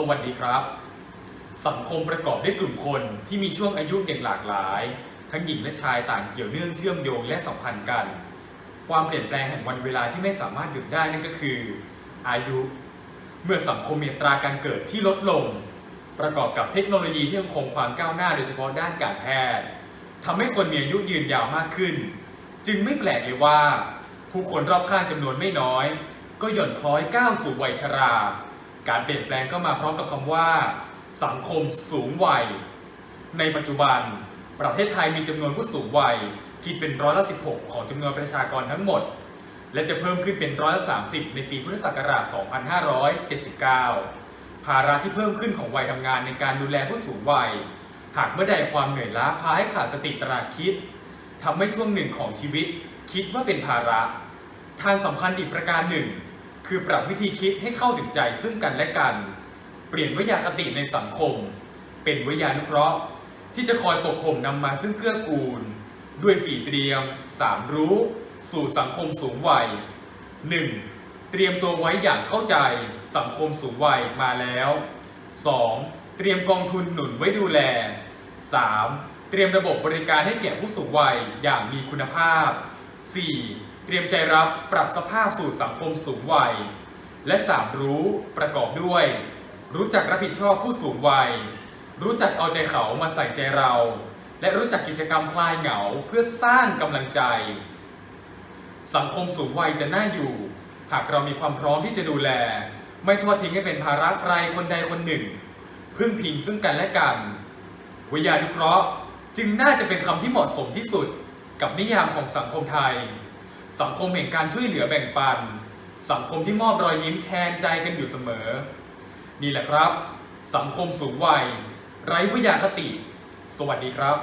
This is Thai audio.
สวัสดีครับ สังคมประกอบด้วยกลุ่มคนที่มีช่วงอายุอย่างหลากหลาย ทั้งหญิงและชายต่างเกี่ยวเนื่องเชื่อมโยงและสัมพันธ์กัน ความเปลี่ยนแปลงแห่งวันเวลาที่ไม่สามารถหยุดได้นั่นก็คือ อายุ เมื่อสังคมมีตราการเกิดที่ลดลง ประกอบกับเทคโนโลยีที่ยังคงความก้าวหน้าโดยเฉพาะด้านการแพทย์ทำให้คนมีอายุยืนยาวมากขึ้น จึงไม่แปลกเลยว่า ผู้คนรอบข้างจำนวนไม่น้อย ก็หย่อนคล้อยก้าวสู่วัยชรา การเปลี่ยนแปลงก็มาพร้อมกับคำว่า สังคมสูงวัย ในปัจจุบัน ประเทศไทยมีจำนวนผู้สูงวัยคิดเป็นร้อยละ 16 ของจำนวนประชากรทั้งหมด และจะเพิ่มขึ้นเป็นร้อยละ 30 ในปีพุทธศักราช 2579 ภาระที่เพิ่มขึ้นของวัยทำงานในการดูแลผู้สูงวัย หากเมื่อใดความเหนื่อยล้าพาให้ขาดสติตราคิดทำให้ช่วงหนึ่งของชีวิต คิดว่าเป็นภาระ ทางสำคัญอีกประการหนึ่ง คือปรับวิธีคิดให้เข้าถึงใจซึ่งกันและกัน เปลี่ยนวิยาคติในสังคม เป็นวิยานุเคราะห์ ที่จะคอยปกข่มนำมาซึ่งเกื้อกูล ด้วยสี่เตรียมสามรู้ สู่สังคมสูงวัย 1. เตรียมตัวไว้อย่างเข้าใจสังคมสูงวัยมาแล้ว 2. เตรียมกองทุนหนุนไว้ดูแล 3. เตรียมระบบบริการให้แก่ผู้สูงวัยอย่างมีคุณภาพ 4. เตรียมใจรับปรับสภาพสู่สังคมสูงวัย และ 3 รู้ประกอบด้วย รู้จักรับผิดชอบผู้สูงวัย รู้จักเอาใจเขามาใส่ใจเรา และรู้จักกิจกรรมคลายเหงาเพื่อสร้างกำลังใจ สังคมสูงวัยจะน่าอยู่ หากเรามีความพร้อมที่จะดูแล ไม่ทอดทิ้งให้เป็นภาระใครคนใดคนหนึ่ง พึ่งพิงซึ่งกันและกันวิทยานุเคราะห์จึงน่าจะเป็นคำที่เหมาะสมที่สุดกับนิยามของสังคมไทย สังคมแห่งการช่วยเหลือแบ่งปัน สังคมที่มอบรอยยิ้มแทนใจกันอยู่เสมอ นี่แหละครับ สังคมสูงวัย ไร้วิยาคติ สวัสดีครับ